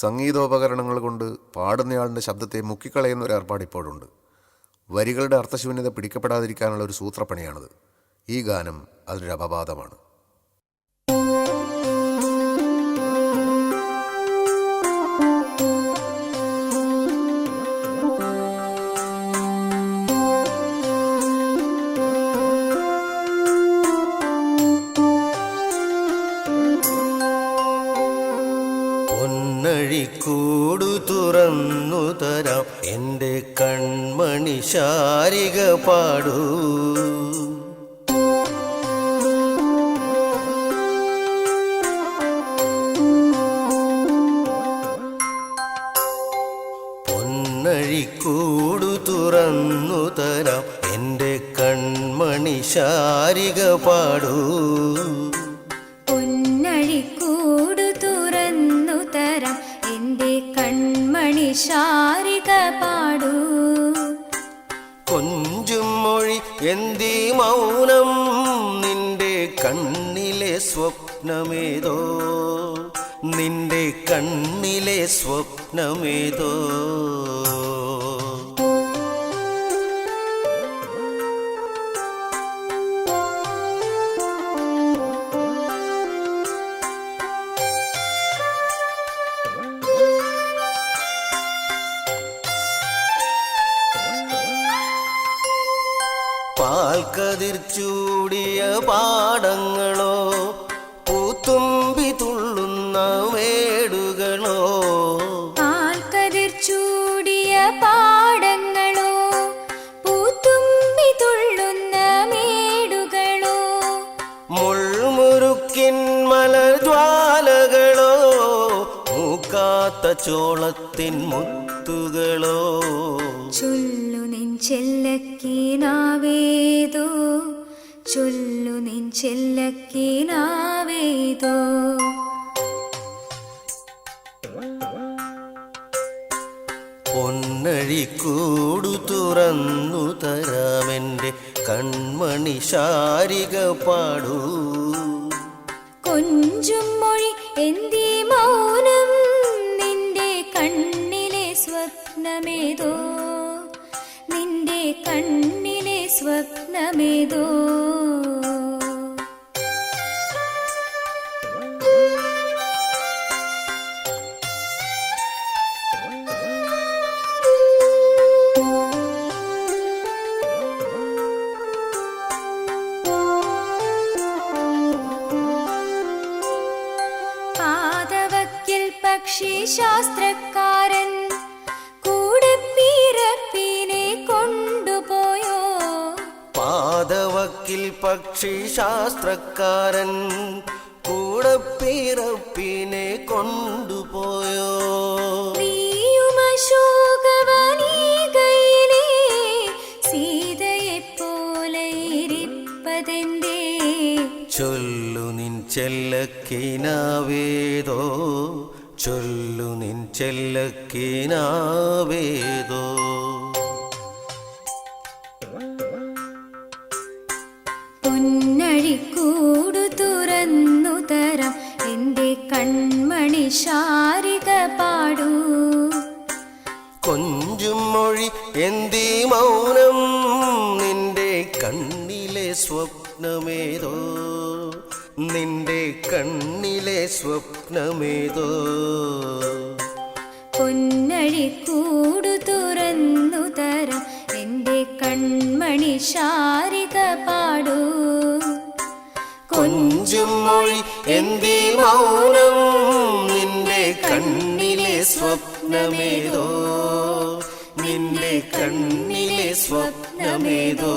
സംഗീതോപകരണങ്ങൾ കൊണ്ട് പാടുന്നയാളിന്റെ ശബ്ദത്തെ മുക്കിക്കളയുന്ന ഒരു ഏർപ്പാട് ഇപ്പോഴുണ്ട്. വരികളുടെ അർത്ഥശൂന്യത പിടിക്കപ്പെടാതിരിക്കാനുള്ള ഒരു സൂത്രപ്പണിയാണിത്. ഈ ഗാനം അതിനൊരു അപവാദമാണ് പൊന്നഴിക്കൂടു തുറന്നു തരാം. എന്റെ കൺമണി ശാരിക പാടു. പൊന്നഴിക്കൂടു തുറന്നു തരാം. എന്റെ കൺമണി ശാരിക പാടൂ. കൺമണി ശാരിക പാടൂ. കൊഞ്ചും മൊഴി എന്തി മൗനം? നിന്റെ കണ്ണിലെ സ്വപ്നമേതോ? നിന്റെ കണ്ണിലെ സ്വപ്നമേതോ? പാൽക്കതിർ ചൂടിയ പാടങ്ങളോ പൂത്തുമ്പി തുള്ളുന്ന മേടുകളോ പാൽക്കതിർ ചൂടിയ പാടങ്ങളോ പൂത്തുമ്പി തുള്ളുന്ന മേടുകളോ മുൾമുറുക്കിൻ മലജ്വാലകളോ മൂക്കാത്ത ചോളത്തിൻ മുത്തുകളോ ചൊല്ലു നെഞ്ചെല്ലക്കീനാവേതോ ചൊല്ലു നിൻ ചെല്ലക്കീനാവേതോ? പൊന്നഴിക്കൂടു തുറന്നു തരാമെന്റെ കൺമണി ശാരിക പാടൂ. കൊഞ്ചും പാതവക്കിൽ പക്ഷി ശാസ്ത്രക്കാരൻ പാതവക്കിൽ പക്ഷി ശാസ്ത്രക്കാരൻ കൂടെ പിറപ്പിനെ കൊണ്ടുപോയോ? നീയും അശോകവനീകയിലെ സീതയെ പോലെ ഇരിപ്പതെന്തേ? ചൊല്ലു നിൻ ചെല്ലക്കിനാവേതോ? ചൊല്ലു നിൻ ചെല്ലക്കിനാവേതോ? പൊന്നഴിക്കൂടു തുറന്നു തരാം എന്റെ കൺമണി ശാരിക പാടൂ. കൊഞ്ചും മൊഴി എന്തി മൗനം നിന്റെ കണ്ണിലെ സ്വപ്നമേതോ? നിന്റെ കണ്ണിലെ സ്വപ്നമേതോ? പൊന്നഴിക്കൂടു തുറന്നു തരാം കൺമണി ശാരിക പാടു. കൊഞ്ചും മൊഴി എന്തി മൗനം നിന്റെ കണ്ണിലെ സ്വപ്നമേതോ? നിന്റെ കണ്ണിലെ സ്വപ്നമേതോ?